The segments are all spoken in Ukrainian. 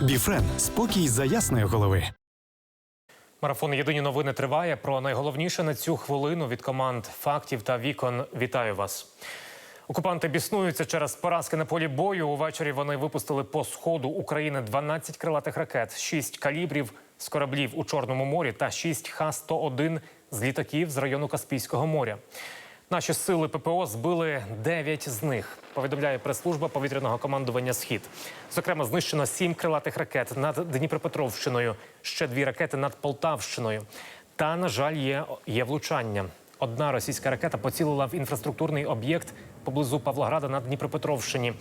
Біфрен спокій за ясної голови. Марафон Єдині новини триває. Про найголовніше на цю хвилину від команд фактів та вікон. Вітаю вас. Окупанти біснуються через поразки на полі бою. Увечері вони випустили по сходу України 12 крилатих ракет, 6 калібрів з кораблів у Чорному морі та 6 Х-101 з літаків з району Каспійського моря. Наші сили ППО збили 9 з них. Повідомляє прес-служба повітряного командування Схід. Зокрема, знищено 7 крилатих ракет над Дніпропетровщиною, ще дві ракети над Полтавщиною. Та, на жаль, є, є влучання. Одна російська ракета поцілила в інфраструктурний об'єкт поблизу Павлограда на Дніпропетровщині.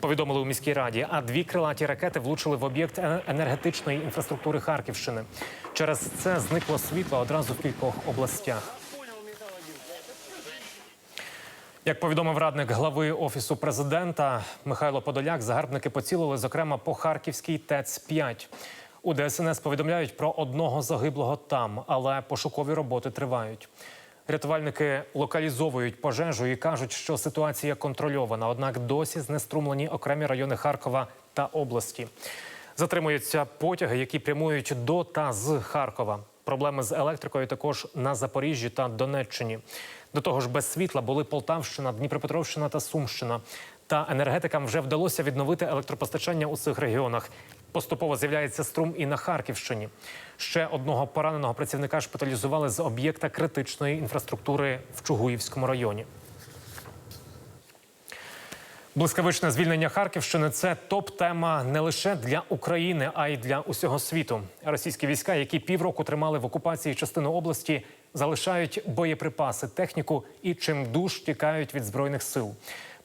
Повідомили у міській раді. А дві крилаті ракети влучили в об'єкт е- енергетичної інфраструктури Харківщини. Через це зникло світло одразу в кількох областях. Як повідомив радник глави офісу президента Михайло Подоляк, загарбники поцілили зокрема по харківській ТЕЦ 5 У ДСНС повідомляють про одного загиблого там, але пошукові роботи тривають. Рятувальники локалізовують пожежу і кажуть, що ситуація контрольована. Однак досі знеструмлені окремі райони Харкова та області. Затримуються потяги, які прямують до та з Харкова. Проблеми з електрикою також на Запоріжжі та Донеччині. До того ж, без світла були Полтавщина, Дніпропетровщина та Сумщина. Та енергетикам вже вдалося відновити електропостачання у цих регіонах. Поступово з'являється струм і на Харківщині. Ще одного пораненого працівника шпиталізували з об'єкта критичної інфраструктури в Чугуївському районі. Блискавичне звільнення Харківщини це топ-тема не лише для України, а й для усього світу. Російські війська, які півроку тримали в окупації частину області, залишають боєприпаси, техніку і чимдуж тікають від збройних сил.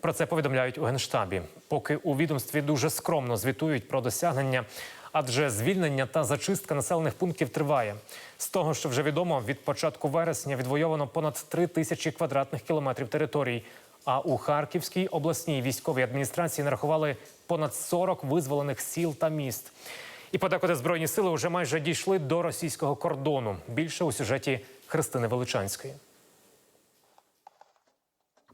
Про це повідомляють у генштабі. Поки у відомстві дуже скромно звітують про досягнення, адже звільнення та зачистка населених пунктів триває. З того, що вже відомо, від початку вересня відвоювано понад 3 тисячі квадратних кілометрів територій. А у Харківській обласній військовій адміністрації нарахували понад 40 визволених сіл та міст. І подекуди збройні сили вже майже дійшли до російського кордону. Більше у сюжеті Христини Величанської.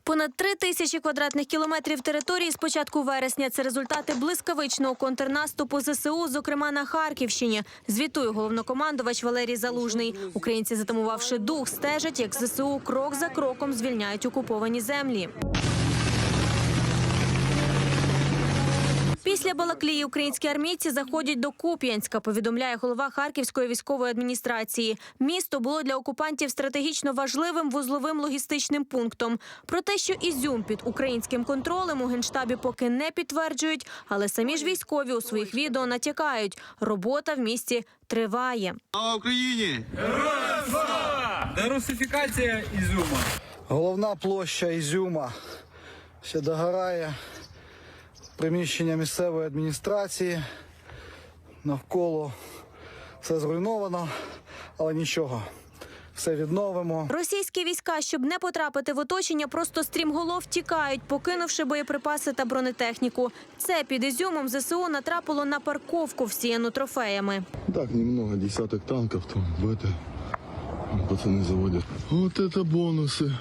Понад три тисячі квадратних кілометрів території з початку вересня. Це результати блискавичного контрнаступу ЗСУ, зокрема на Харківщині. Звітує головнокомандувач Валерій Залужний. Українці, затамувавши дух, стежать, як ЗСУ крок за кроком звільняють окуповані землі. Після Балаклії українські армійці заходять до Куп'янська, повідомляє голова Харківської військової адміністрації. Місто було для окупантів стратегічно важливим вузловим логістичним пунктом. Про те, що Ізюм під українським контролем у генштабі поки не підтверджують, але самі ж військові у своїх відео натякають. Робота в місті триває. Слава Україні! Дерусифікація Ізюма. Головна площа Ізюма ще догорає Приміщення місцевої адміністрації. Навколо все зруйновано, але нічого. Все відновимо. Російські війська, щоб не потрапити в оточення, просто стрімголов тікають, покинувши боєприпаси та бронетехніку. Це під Ізюмом ЗСУ натрапило на парковку, всіяну трофеями. Так, немного, десяток танков там, в это пацаны заводят. Вот это бонусы.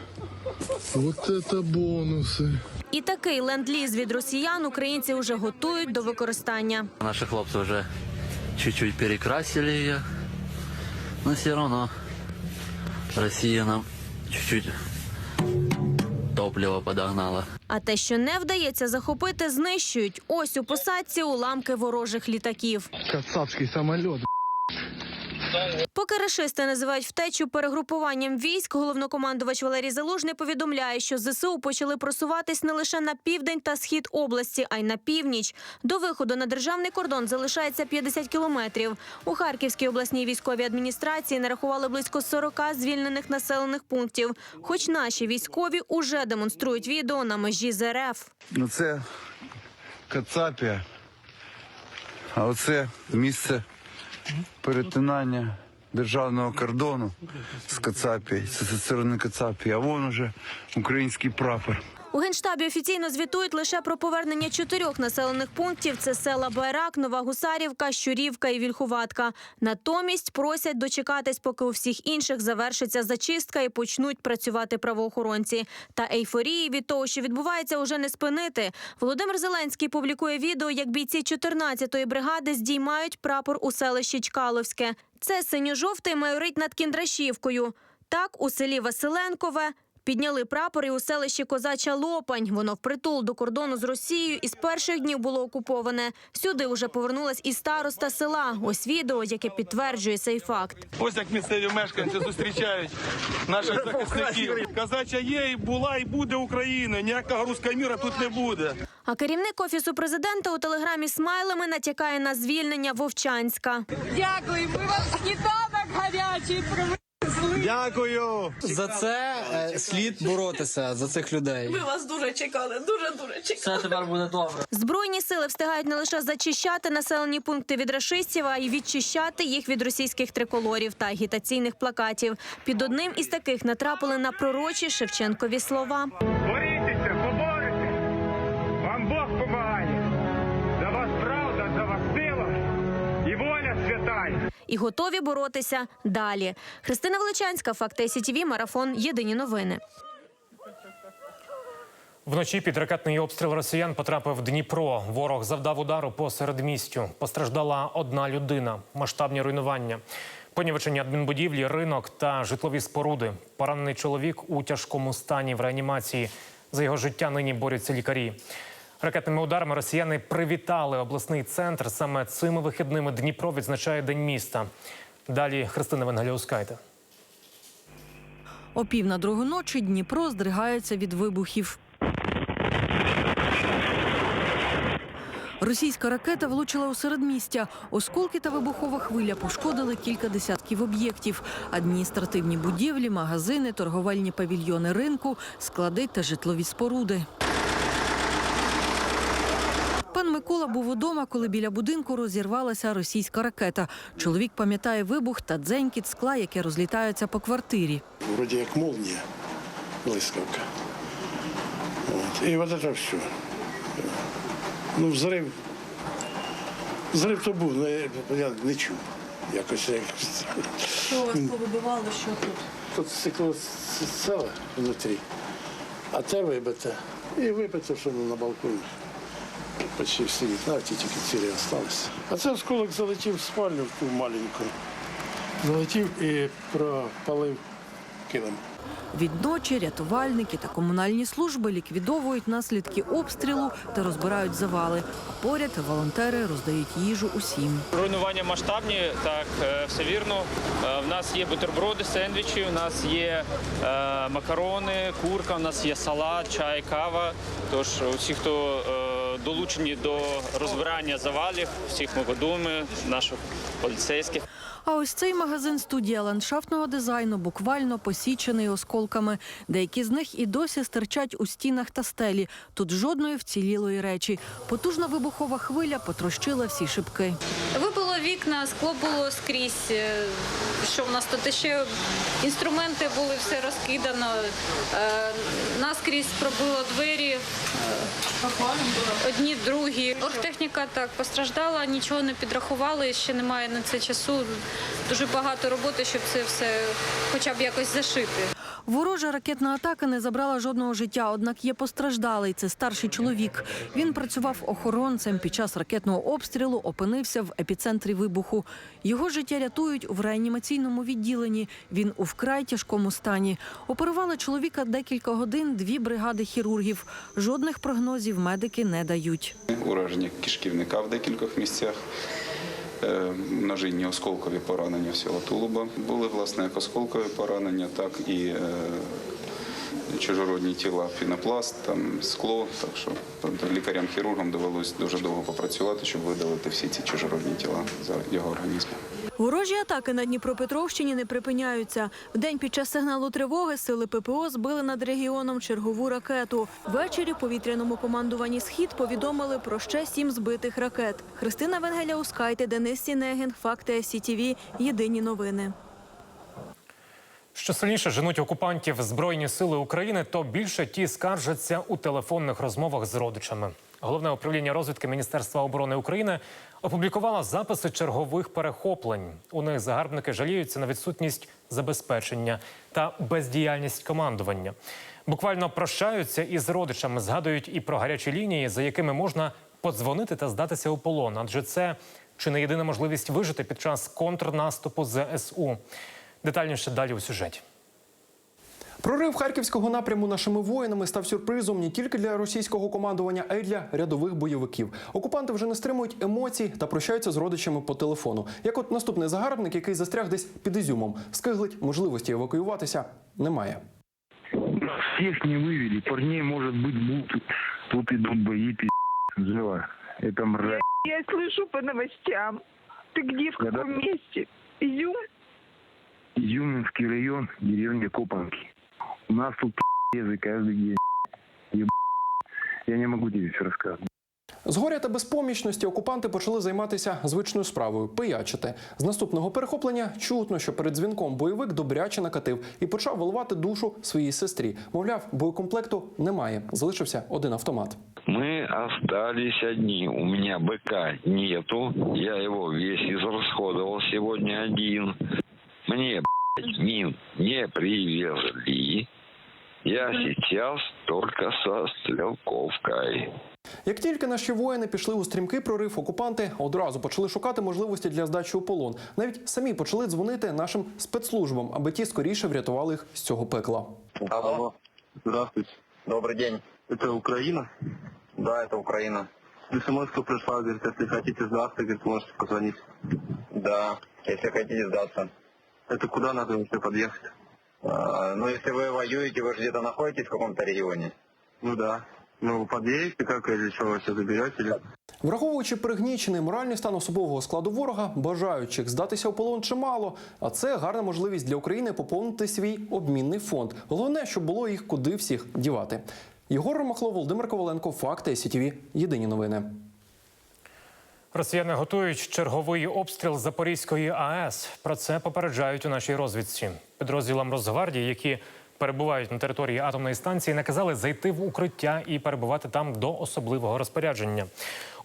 Вот это бонусы. І такий ленд-ліз від росіян українці вже готують до використання. Наши хлопцы уже чуть-чуть перекрасили ее, но все равно Россия нам чуть-чуть топлива подогнала. А те, що не вдається захопити, знищують. Ось у посадці уламки ворожих літаків. Кацапский самолет. Поки рашисти називають втечу перегрупуванням військ, головнокомандувач Валерій Залужний повідомляє, що ЗСУ почали просуватись не лише на південь та схід області, а й на північ. До виходу на державний кордон залишається 50 кілометрів. У Харківській обласній військовій адміністрації нарахували близько 40 звільнених населених пунктів. Хоч наші військові уже демонструють відео на межі з РФ. Ну це Кацапія. А оце місце перетинання державного кордону з Кацапії, Це сторони Кацапії. А вон уже український прапор. У генштабі офіційно звітують лише про повернення чотирьох населених пунктів: це села Байрак, Нова Гусарівка, Щурівка і Вільхуватка. Натомість просять дочекатись, поки у всіх інших завершиться зачистка і почнуть працювати правоохоронці. Та ейфорії від того, що відбувається, уже не спинити. Володимир Зеленський публікує відео, як бійці 14-ї бригади здіймають прапор у селищі Чкаловське. Це синьо-жовтий майорить над Кіндрашівкою. Так, у селі Василенкове підняли прапор і у селищі Козача Лопань. Воно впритул до кордону з Росією і з перших днів було окуповане. Сюди вже повернулась і староста села. Ось відео, яке підтверджує цей факт. Ось як місцеві мешканці зустрічають наших захисників. Казача є, і була, і буде Україна. Ніякого руського міра тут не буде. А керівник офісу президента у телеграмі смайлами натякає на звільнення Вовчанська. Дякую, ми вам сніданок гарячий привезли. Дякую. За це е, слід боротися за цих людей. Ми вас дуже чекали, дуже дуже чекали. Все тепер буде добре. Збройні сили встигають не лише зачищати населені пункти від рашистів, а й відчищати їх від російських триколорів та агітаційних плакатів. Під одним із таких натрапили на пророчі Шевченкові слова. І готові боротися далі. Христина Величанська, Факти СІТВ, Марафон. Єдині новини. Вночі під ракетний обстріл росіян потрапив Дніпро. Ворог завдав удару по середмістю. Постраждала одна людина. Масштабні руйнування. Понівечення адмінбудівлі, ринок та житлові споруди. Поранений чоловік у тяжкому стані в реанімації. За його життя нині борються лікарі. Ракетними ударами росіяни привітали обласний центр. Саме цими вихідними Дніпро відзначає День міста. Далі Христина Венгеляускайте. О пів на другу ночі Дніпро здригається від вибухів. Російська ракета влучила у середмістя. Осколки та вибухова хвиля пошкодили кілька десятків об'єктів: адміністративні будівлі, магазини, торговельні павільйони ринку, склади та житлові споруди. Микола був удома, коли біля будинку розірвалася російська ракета. Чоловік пам'ятає вибух та дзенькіт скла, яке розлітається по квартирі. Вроде як молнія, блискавка. От. І от це все. Ну, взрив. Взрив то був, але я, я не чув. Якось якось. Що вас повибивало, що тут? Тут стекло ціле внутрі, а те вибите. І вибите, що на балконі. Почти всі вікна, ті тільки цілі залишилися. А це осколок залетів в спальню в ту маленьку. Залетів і пропалив килим. Відночі рятувальники та комунальні служби ліквідовують наслідки обстрілу та розбирають завали. А поряд волонтери роздають їжу усім. Руйнування масштабні, так е, все вірно. Е, В нас є бутерброди, сендвічі, у нас є е, макарони, курка, у нас є салат, чай, кава. Тож усі, хто е, долучені до розбирання завалів, всіх ми годуємо, наших поліцейських. А ось цей магазин студія ландшафтного дизайну буквально посічений осколками. Деякі з них і досі стирчать у стінах та стелі. Тут жодної вцілілої речі. Потужна вибухова хвиля потрощила всі шибки. Вибило вікна, скло було скрізь. Е, Що в нас тут ще інструменти були, все розкидано. Е, Наскрізь пробило двері. Одні, другі. Оргтехніка так постраждала, нічого не підрахували, ще немає на це часу. Дуже багато роботи, щоб це все хоча б якось зашити. Ворожа ракетна атака не забрала жодного життя, однак є постраждалий. Це старший чоловік. Він працював охоронцем під час ракетного обстрілу, опинився в епіцентрі вибуху. Його життя рятують в реанімаційному відділенні. Він у вкрай тяжкому стані. Оперували чоловіка декілька годин, дві бригади хірургів. Жодних прогнозів медики не дають. Ураження кишківника в декількох місцях. Е, Множинні осколкові поранення всього тулуба. Були власне як осколкові поранення, так і е, чужородні тіла, пінопласт, там скло. Так що тобто, лікарям-хірургам довелось дуже довго попрацювати, щоб видалити всі ці чужородні тіла за його організму. Ворожі атаки на Дніпропетровщині не припиняються. Вдень під час сигналу тривоги сили ППО збили над регіоном чергову ракету. Ввечері повітряному командуванні Схід повідомили про ще сім збитих ракет. Христина Венгеля Ускайте, Денис Сінегін, Факти СІТВ. Єдині новини. Що сильніше женуть окупантів Збройні сили України, то більше ті скаржаться у телефонних розмовах з родичами. Головне управління розвідки Міністерства оборони України опублікувало записи чергових перехоплень. У них загарбники жаліються на відсутність забезпечення та бездіяльність командування. Буквально прощаються із родичами, згадують і про гарячі лінії, за якими можна подзвонити та здатися у полон. Адже це чи не єдина можливість вижити під час контрнаступу ЗСУ. Детальніше далі у сюжеті. Прорив харківського напряму нашими воїнами став сюрпризом не тільки для російського командування, а й для рядових бойовиків. Окупанти вже не стримують емоцій та прощаються з родичами по телефону. Як от наступний загарбник, який застряг десь під ізюмом, скиглить можливості евакуюватися немає. Всех не вывели, парней, может быть, будут. Тут идут бои, пи***, жива. Это мразь. Я слышу по новостям. Ты где, в Да-да. каком месте? Изюм? Изюминский район, деревня Копанки. У нас тут пи***зы каждый день. Еб... Я не могу тебе все рассказывать. З горя та безпомічності окупанти почали займатися звичною справою пиячити. З наступного перехоплення чутно, що перед дзвінком бойовик добряче накатив і почав виливати душу своїй сестрі. Мовляв, боєкомплекту немає. Залишився один автомат. Мы остались одни. У меня БК нету. Я его весь израсходовал сегодня один. Мне, блядь, мин не привезли. Я сейчас только со стрелковкой. Як тільки наші воїни пішли у стрімкий прорив, окупанти одразу почали шукати можливості для здачі у полон. Навіть самі почали дзвонити нашим спецслужбам, аби ті скоріше врятували їх з цього пекла. Алло. Здравствуйте. Добрый день. Это Украина? Да, это Украина. смс пришла, говорит, если хотите сдаться, говорит, можете позвонить. Да, если хотите сдаться. Это куда надо вообще подъехать? А, ну, если вы воюете, вы же где-то находитесь в каком-то регионе. Ну да. Ну, подъедете как, или что, вы все заберете? Или... Враховуючи пригнічений моральний стан особового складу ворога, бажаючих здатися у полон чимало. А це гарна можливість для України поповнити свій обмінний фонд. Головне, щоб було їх куди всіх дівати. Єгор Ромахло, Володимир Коваленко, Факти СІТВ. Єдині новини. Росіяни готують черговий обстріл Запорізької АЕС. Про це попереджають у нашій розвідці. Підрозділам Росгвардії, які перебувають на території атомної станції, наказали зайти в укриття і перебувати там до особливого розпорядження.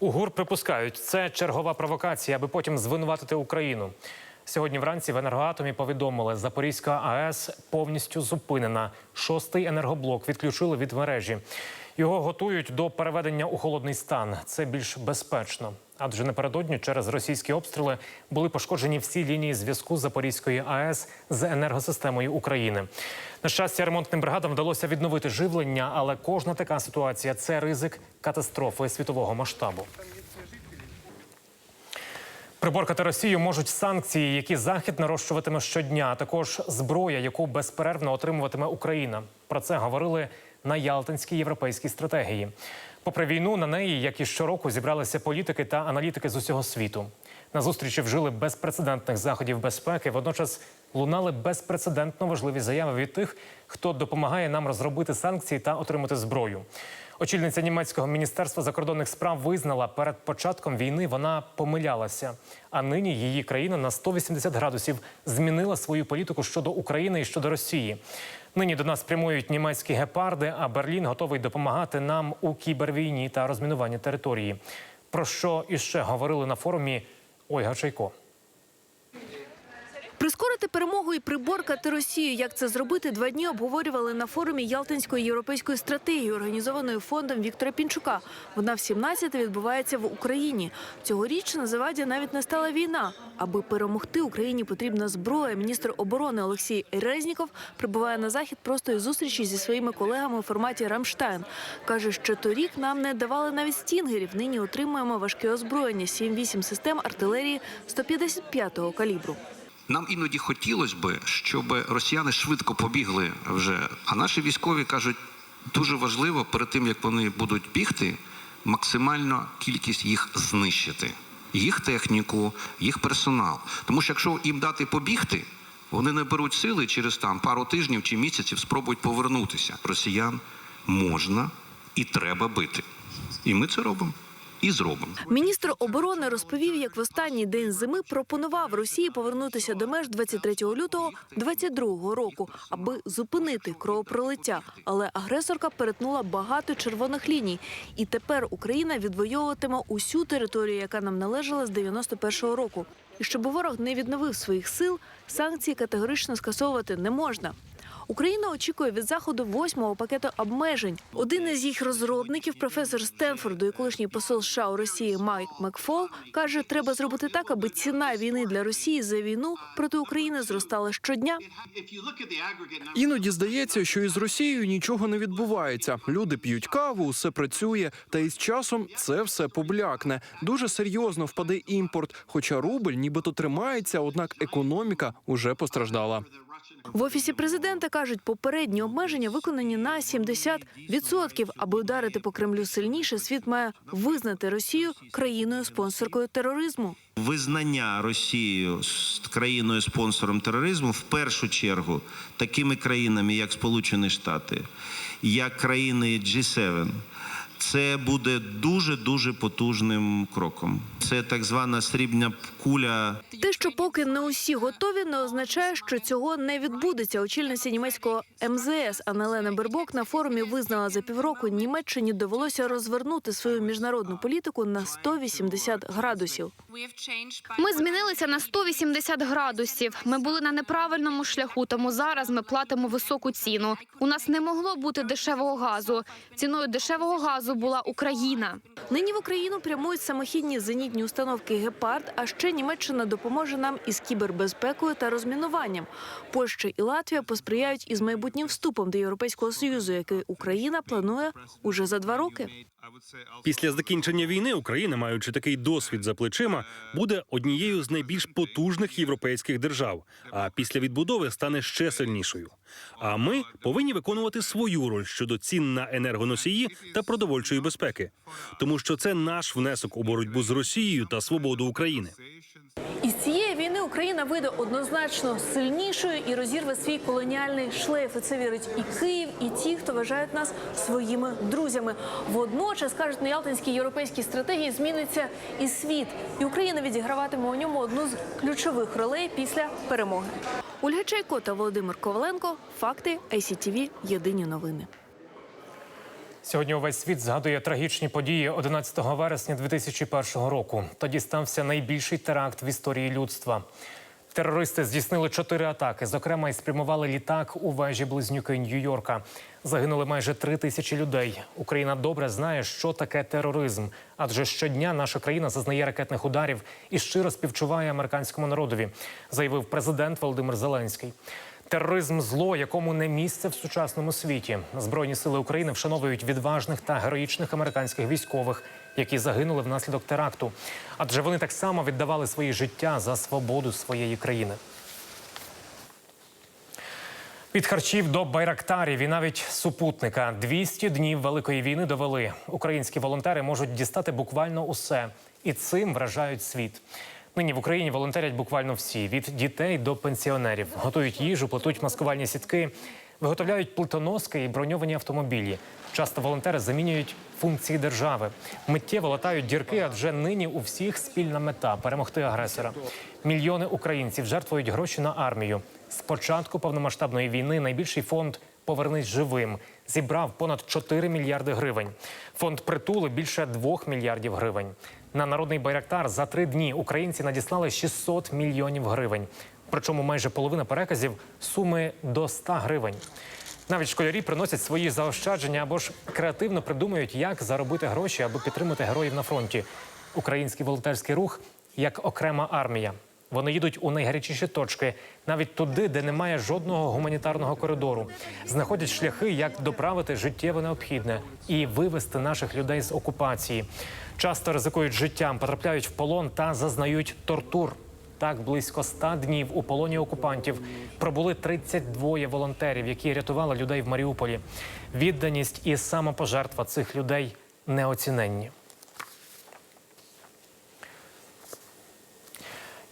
У ГУР припускають, це чергова провокація, аби потім звинуватити Україну. Сьогодні вранці в енергоатомі повідомили, Запорізька АЕС повністю зупинена. Шостий енергоблок відключили від мережі. Його готують до переведення у холодний стан. Це більш безпечно. Адже напередодні через російські обстріли були пошкоджені всі лінії зв'язку Запорізької АЕС з енергосистемою України. На щастя, ремонтним бригадам вдалося відновити живлення, але кожна така ситуація це ризик катастрофи світового масштабу. Приборкати Росію можуть санкції, які захід нарощуватиме щодня, а також зброя, яку безперервно отримуватиме Україна. Про це говорили на Ялтинській європейській стратегії. Попри війну, на неї, як і щороку, зібралися політики та аналітики з усього світу. На зустрічі вжили безпрецедентних заходів безпеки. Водночас лунали безпрецедентно важливі заяви від тих, хто допомагає нам розробити санкції та отримати зброю. Очільниця німецького міністерства закордонних справ визнала, перед початком війни вона помилялася. А нині її країна на 180 градусів змінила свою політику щодо України і щодо Росії. Нині до нас прямують німецькі гепарди, а Берлін готовий допомагати нам у кібервійні та розмінуванні території. Про що іще говорили на форумі Ольга Чайко. Прискорити перемогу і приборкати Росію. Як це зробити? Два дні обговорювали на форумі Ялтинської європейської стратегії, організованої фондом Віктора Пінчука. Вона в 17 відбувається в Україні. Цьогоріч на заваді навіть не стала війна. Аби перемогти Україні потрібна зброя. Міністр оборони Олексій Резніков прибуває на захід просто із зустрічі зі своїми колегами у форматі Рамштайн. каже, що торік нам не давали навіть стінгерів. Нині отримуємо важке озброєння 7-8 систем артилерії 155-го калібру. Нам іноді хотілося би, щоб росіяни швидко побігли вже. А наші військові кажуть, дуже важливо перед тим, як вони будуть бігти, максимально кількість їх знищити. Їх техніку, їх персонал. Тому що якщо їм дати побігти, вони не беруть сили через там пару тижнів чи місяців спробують повернутися. Росіян можна і треба бити. І ми це робимо. І зробимо. Міністр оборони розповів, як в останній день зими пропонував Росії повернутися до меж 23 лютого 22 року, аби зупинити кровопролиття. Але агресорка перетнула багато червоних ліній, і тепер Україна відвоюватиме усю територію, яка нам належала з 91-го року. І щоб ворог не відновив своїх сил, санкції категорично скасовувати не можна. Україна очікує від заходу восьмого пакету обмежень. Один із їх розробників, професор Стенфорду і колишній посол США у Росії Майк Макфол, каже, треба зробити так, аби ціна війни для Росії за війну проти України зростала щодня. Іноді здається, що із Росією нічого не відбувається. Люди п'ють каву, усе працює, та із часом це все поблякне. Дуже серйозно впаде імпорт. Хоча рубль нібито тримається, однак економіка уже постраждала. В офісі президента кажуть, попередні обмеження виконані на 70%. Аби ударити по Кремлю сильніше, світ має визнати Росію країною спонсоркою тероризму. Визнання Росією країною спонсором тероризму в першу чергу такими країнами, як Сполучені Штати, як країни G7, це буде дуже дуже потужним кроком. Це так звана срібня куля Те, що поки не усі готові, не означає, що цього не відбудеться. Очільниця німецького МЗС Аннелена Бербок на форумі визнала за півроку Німеччині довелося розвернути свою міжнародну політику на 180 градусів. Ми змінилися на 180 градусів. Ми були на неправильному шляху, тому зараз ми платимо високу ціну. У нас не могло бути дешевого газу. Ціною дешевого газу була Україна. Нині в Україну прямують самохідні зенітні установки Гепард. А ще Німеччина допоможе нам із кібербезпекою та розмінуванням. Польща і Латвія посприяють із майбутнім вступом до Європейського союзу, який Україна планує уже за два роки. Після закінчення війни Україна, маючи такий досвід за плечима, буде однією з найбільш потужних європейських держав. А після відбудови стане ще сильнішою. А ми повинні виконувати свою роль щодо цін на енергоносії та продовольчої безпеки, тому що це наш внесок у боротьбу з Росією та свободу України. Із цієї війни Україна вийде однозначно сильнішою і розірве свій колоніальний шлейф. І це вірить і Київ, і ті, хто вважають нас своїми друзями. Водночас кажуть, на Ялтинській європейській стратегії зміниться і світ, і Україна відіграватиме у ньому одну з ключових ролей після перемоги. Ольга Чайко та Володимир Коваленко. Факти ICTV. Єдині новини. Сьогодні увесь світ згадує трагічні події 11 вересня 2001 року. Тоді стався найбільший теракт в історії людства. Терористи здійснили чотири атаки. Зокрема, і спрямували літак у вежі близнюки Нью-Йорка. Загинули майже три тисячі людей. Україна добре знає, що таке тероризм, адже щодня наша країна зазнає ракетних ударів і щиро співчуває американському народові, заявив президент Володимир Зеленський. Тероризм зло, якому не місце в сучасному світі. Збройні сили України вшановують відважних та героїчних американських військових, які загинули внаслідок теракту. Адже вони так само віддавали свої життя за свободу своєї країни. Від харчів до байрактарів і навіть супутника 200 днів великої війни довели. Українські волонтери можуть дістати буквально усе, і цим вражають світ. Нині в Україні волонтерять буквально всі від дітей до пенсіонерів. Готують їжу, плетуть маскувальні сітки, виготовляють плитоноски і броньовані автомобілі. Часто волонтери замінюють функції держави. Миттєво латають дірки, адже нині у всіх спільна мета перемогти агресора. Мільйони українців жертвують гроші на армію. З початку повномасштабної війни найбільший фонд Повернись живим зібрав понад 4 мільярди гривень. Фонд притули більше 2 мільярдів гривень. На народний байрактар за три дні українці надіслали 600 мільйонів гривень. Причому майже половина переказів суми до 100 гривень. Навіть школярі приносять свої заощадження або ж креативно придумують, як заробити гроші, аби підтримати героїв на фронті. Український волонтерський рух як окрема армія. Вони їдуть у найгарячіші точки, навіть туди, де немає жодного гуманітарного коридору. Знаходять шляхи, як доправити життєво необхідне і вивести наших людей з окупації. Часто ризикують життям, потрапляють в полон та зазнають тортур. Так, близько ста днів у полоні окупантів пробули 32 волонтерів, які рятували людей в Маріуполі. Відданість і самопожертва цих людей неоціненні.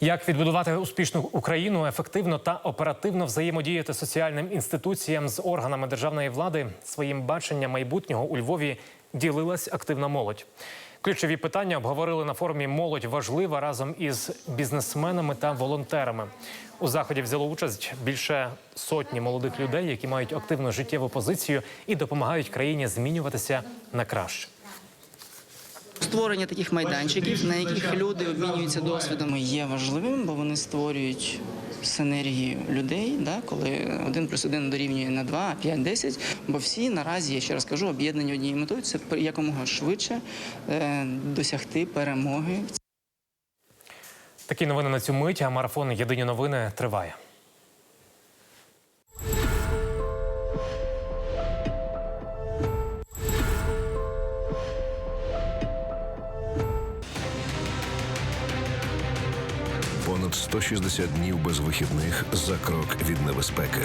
Як відбудувати успішну Україну, ефективно та оперативно взаємодіяти соціальним інституціям з органами державної влади своїм баченням майбутнього у Львові ділилась активна молодь. Ключові питання обговорили на форумі Молодь важлива разом із бізнесменами та волонтерами. У заході взяло участь більше сотні молодих людей, які мають активну життєву позицію і допомагають країні змінюватися на краще. Створення таких майданчиків, на яких люди обмінюються досвідом, є важливим, бо вони створюють синергію людей, да, коли один плюс один дорівнює на 2, 5, 10, бо всі наразі, я ще раз кажу, об'єднані однією метою це якомога швидше е, досягти перемоги Такі новини на цю мить. А марафон Єдині новини триває. 160 днів без вихідних за крок від небезпеки.